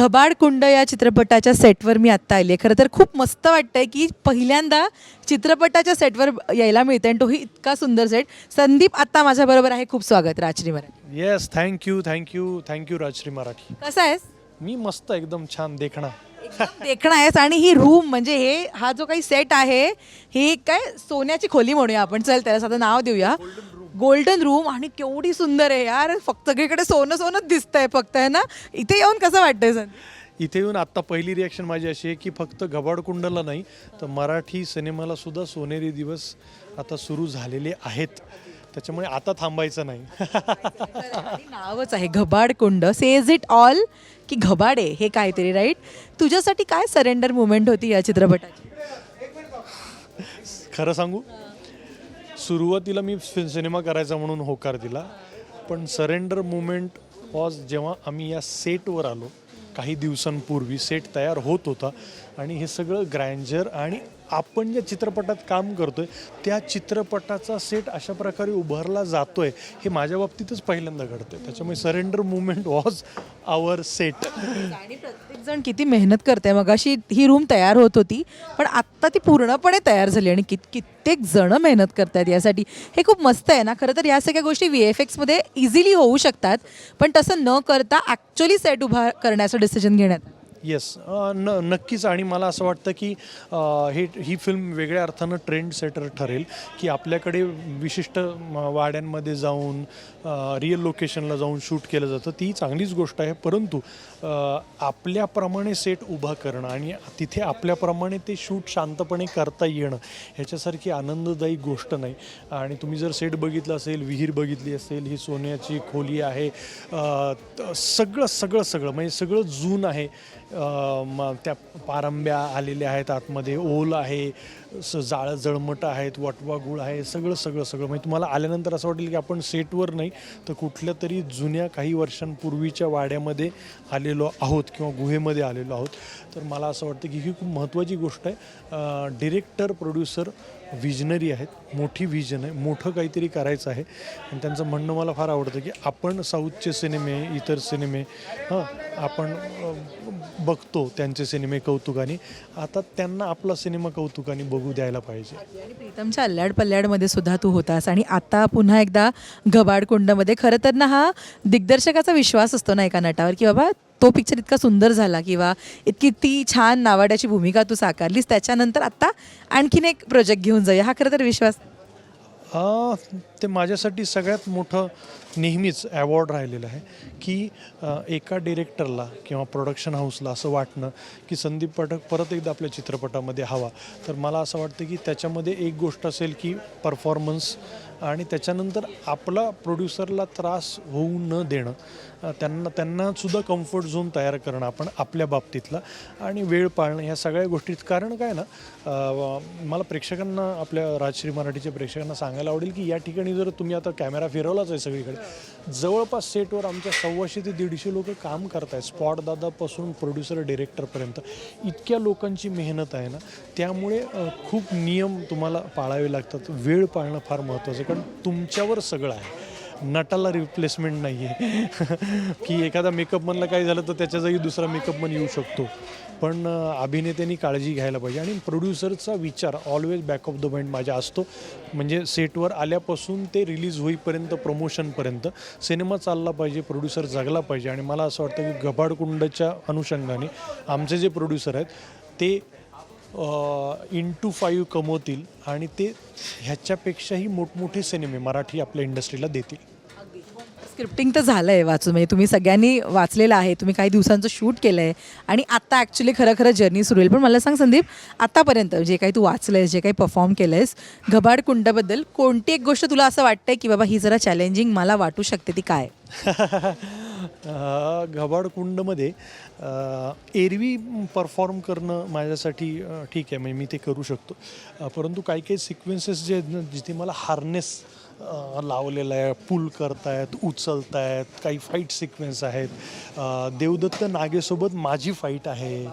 घबाड कुंड या चित्रपटाच्या सेटवर मी आत्ता आली आहे. खरं तर खूप मस्त वाटतंय की पहिल्यांदा चित्रपटाच्या सेटवर यायला मिळतं आणि तोही इतका सुंदर सेट. संदीप आत्ता माझ्याबरोबर आहे. खूप स्वागत राजनी Marathi. Yes thank you thank you thank you Rajshri Marathi. कसं आहेस? मी मस्त एकदम छान देखणा. एकदम देखणं आहेस. आणि ही रूम म्हणजे हे हा जो काही सेट आहे ही काय सोन्याची खोली म्हणूया आपण. चल त्याला साधं नाव देऊया. गोल्डन रूम आणि केवढी सुंदर आहे यार. फक्त सगळीकडे सोनं सोनंच दिसतंय फक्त आहे ना? इथे येऊन कसं वाटतंय सर? इथे येऊन आत्ता पहिली रिॲक्शन माझी अशी आहे की फक्त घबाडकुंडला नाही तर मराठी सिनेमाला सुद्धा सोनेरी दिवस आता सुरू झालेले आहेत. त्याच्यामुळे आता थांबायचं नाही. नावच आहे घबाड कुंड सेज इट ऑल की घबाडे हे काहीतरी राईट तुझ्यासाठी काय सरेंडर मुवमेंट होती या चित्रपटाची? खरं सांगू? सुरुवातीला मी सिनेमा करायचा म्हणून होकार दिला. पण सरेंडर मुमेंट वॉज जेव्हा आम्ही या सेटवर आलो काही दिवसांपूर्वी सेट तयार होत होता आणि हे सगळं ग्रँजर आणि आपण ज्या चित्रपटात काम करतोय त्या चित्रपटाचा सेट अशा प्रकारे उभारला जातोय हे माझ्या बाबतीतच पहिल्यांदा घडतंय. त्याच्यामुळे surrender movement was our set आणि प्रत्येक जण किती मेहनत करते मग अशी ही रूम तयार होत होती पण आत्ता ती पूर्णपणे तयार झाली आणि कित कित्येक जण मेहनत करतात यासाठी. हे खूप मस्त आहे ना? खरं तर या सगळ्या गोष्टी व्ही एफ एक्समध्ये इझिली होऊ शकतात पण तसं न करता ॲक्च्युली सेट उभा करण्याचं डिसिजन घेण्यात आलं. येस न नक्कीच. आणि मला असं वाटतं की हे ही फिल्म वेगळ्या अर्थानं ट्रेंड सेटर ठरेल की आपल्याकडे विशिष्ट म, वाड्यांमध्ये जाऊन रिअल लोकेशनला जाऊन शूट केलं जातं. ती चांगलीच गोष्ट आहे. परंतु आपल्याप्रमाणे सेट उभा करणं आणि तिथे आपल्याप्रमाणे ते शूट शांतपणे करता येणं ह्याच्यासारखी आनंददायी गोष्ट नाही. आणि तुम्ही जर सेट बघितलं असेल विहीर बघितली असेल ही सोन्याची खोली आहे त- सगळं सगळं सगळं म्हणजे सगळं जून आहे. मग त्या पारंब्या आलेल्या आहेत आतमध्ये ओल आहे स जाळं जळमट आहेत वटवा गुळ आहे सगळं सगळं सगळं. म्हणजे तुम्हाला आल्यानंतर असं वाटेल की आपण सेटवर नाही तर कुठल्या तरी जुन्या काही वर्षांपूर्वीच्या वाड्यामध्ये आलेलो आहोत किंवा गुहेमध्ये आलेलो आहोत. तर मला असं वाटतं की ही खूप महत्त्वाची गोष्ट आहे. डिरेक्टर प्रोड्युसर विजनरी आहेत. मोठी विजन आहे. मोठं काहीतरी करायचं आहे. आणि त्यांचं म्हणणं मला फार आवडतं की आपण साऊथचे सिनेमे इतर सिनेमे हां आपण बघतो त्यांचे सिनेमे कौतुकाने. आता त्यांना आपला सिनेमा कौतुकाने बघू द्यायला पाहिजे. आणि प्रीतमच्या अल्ल्याड पल्ल्याडमध्ये सुद्धा तू होतास आणि आता पुन्हा एकदा गबाडकुंडमध्ये. खरं तर ना हा दिग्दर्शकाचा विश्वास असतो ना एका नटावर की बाबा तो पिक्चर इतका सुंदर झाला किंवा इतकी ती छान नावाड्याची भूमिका तू साकारलीस त्याच्यानंतर आत्ता आणखीन एक प्रोजेक्ट घेऊन जाऊया. हा खरं तर विश्वास ते माझ्यासाठी सगळ्यात मोठं नेहमीच ॲवॉर्ड राहिलेलं आहे की एका डिरेक्टरला किंवा प्रोडक्शन हाऊसला असं वाटणं की संदीप पाठक परत एकदा आपल्या चित्रपटामध्ये हवा. तर मला असं वाटतं की त्याच्यामध्ये एक गोष्ट असेल की परफॉर्मन्स आणि त्याच्यानंतर आपला प्रोड्युसरला त्रास होऊ न देणं. त्यांना त्यांनासुद्धा कम्फर्ट झोन तयार करणं आपण आपल्या बाबतीतला आणि वेळ पाळणं ह्या सगळ्या गोष्टीत. कारण काय ना मला प्रेक्षकांना आपल्या राजश्री मराठीच्या प्रेक्षकांना सांगायला आवडेल की या ठिकाणी जर तुम्ही आता कॅमेरा फिरवलाच आहे सगळीकडे जवळपास सेटवर आमच्या सव्वाशे ते दीडशे लोक काम करत आहेत स्पॉट दादापासून प्रोड्युसर डिरेक्टरपर्यंत इतक्या लोकांची मेहनत आहे ना त्यामुळे खूप नियम तुम्हाला पाळावे लागतात. वेळ पाळणं फार महत्त्वाचं आहे कारण तुमच्यावर सगळं आहे. नटाला रिप्लेसमेंट नाही आहे की एखादा मेकअपमनला काय झालं तर त्याच्याजागी दुसरा दुसरा मेकअपमन येऊ शकतो. पण अभिनेत्यांनी काळजी घ्यायला पाहिजे आणि प्रोड्युसरचा विचार always back of the mind माझ्या असतो. म्हणजे सेटवर आल्यापासून ते रिलीज होईपर्यंत प्रमोशनपर्यंत सिनेमा चालला पाहिजे प्रोड्युसर जगला पाहिजे आणि मला असं वाटतं की गबाडकुंडच्या अनुषंगाने आमचे जे प्रोड्युसर आहेत ते इन टू फाईव्ह कमवतील आणि ते ह्याच्यापेक्षाही मोठमोठे सिनेमे मराठी आपल्या इंडस्ट्रीला देतील. स्क्रिप्टिंग तर झालं आहे वाचून. म्हणजे तुम्ही सगळ्यांनी वाचलेलं आहे. तुम्ही काही दिवसांचं शूट केलं आहे आणि आत्ता ॲक्च्युली खरं खरं जर्नी सुरू होईल. पण मला सांग संदीप आत्तापर्यंत जे काही तू वाचलं आहेस जे काही परफॉर्म केलं आहेस घबाड कुंडबद्दल कोणती एक गोष्ट तुला असं वाटतंय की बाबा ही जरा चॅलेंजिंग मला वाटू शकते ती काय? घबाडकुंडमध्ये एरवी परफॉर्म करणं माझ्यासाठी ठीक आहे. म्हणजे मी ते करू शकतो. परंतु काही काही सिक्वेन्सेस जे आहेत जिथे मला हार्नेस लावलेलं आहे पुल करतायत उचलतायत काही फाईट सिक्वेन्स आहेत. देवदत्त नागेसोबत माझी फाईट आहे.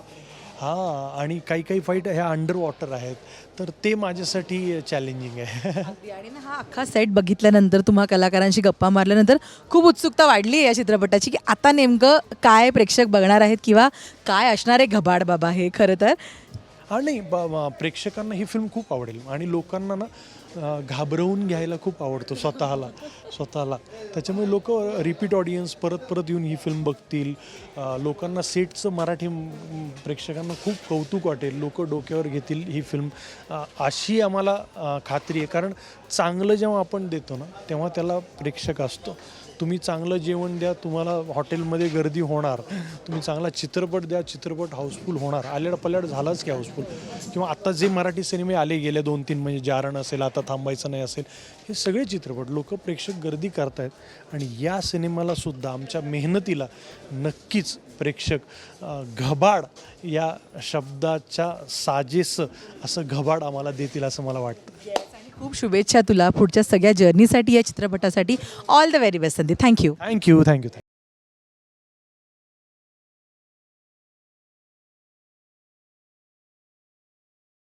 हां आणि काही काही फाईट ह्या अंडर वॉटर आहेत. तर ते माझ्यासाठी चॅलेंजिंग आहे. आणि ना हा अख्खा सेट बघितल्यानंतर तुम्हा कलाकारांशी गप्पा मारल्यानंतर खूप उत्सुकता वाढली आहे या चित्रपटाची की आता नेमकं काय प्रेक्षक बघणार आहेत किंवा काय असणार आहे घबाड बाबा हे खरं तर? हा नाही ब- ब- प्रेक्षकांना ही फिल्म खूप आवडेल. आणि लोकांना ना घाबरवून घ्यायला खूप आवडतो स्वतःला स्वतःला. त्याच्यामुळे लोक रिपीट ऑडियन्स परत परत येऊन ही फिल्म बघतील. लोकांना सेटचं मराठी प्रेक्षकांना खूप कौतुक वाटेल. लोक डोक्यावर घेतील ही फिल्म अशी आम्हाला खात्री आहे. कारण चांगलं जेव्हा आपण देतो ना तेव्हा त्याला प्रेक्षक असतो. तुम्ही चांगलं जेवण द्या तुम्हाला हॉटेलमध्ये गर्दी होणार. तुम्ही चांगला चित्रपट द्या चित्रपट हाऊसफुल होणार. आल्याड पल्याड झालाच की हाऊसफुल. किंवा आत्ता जे मराठी सिनेमे आले गेले दोन तीन म्हणजे जारण असेल आता थांबायचं नाही असेल हे सगळे चित्रपट लोक प्रेक्षक गर्दी करतायत. आणि या सिनेमाला सुद्धा आमच्या मेहनतीला नक्कीच प्रेक्षक घबाड या शब्दाच्या साजेसं असं घबाड आम्हाला देतील असं मला वाटतं. खूप शुभेच्छा तुला पुढच्या सगळ्या जर्नीसाठी या चित्रपटासाठी. All the very best Sandeep thank you thank you thank you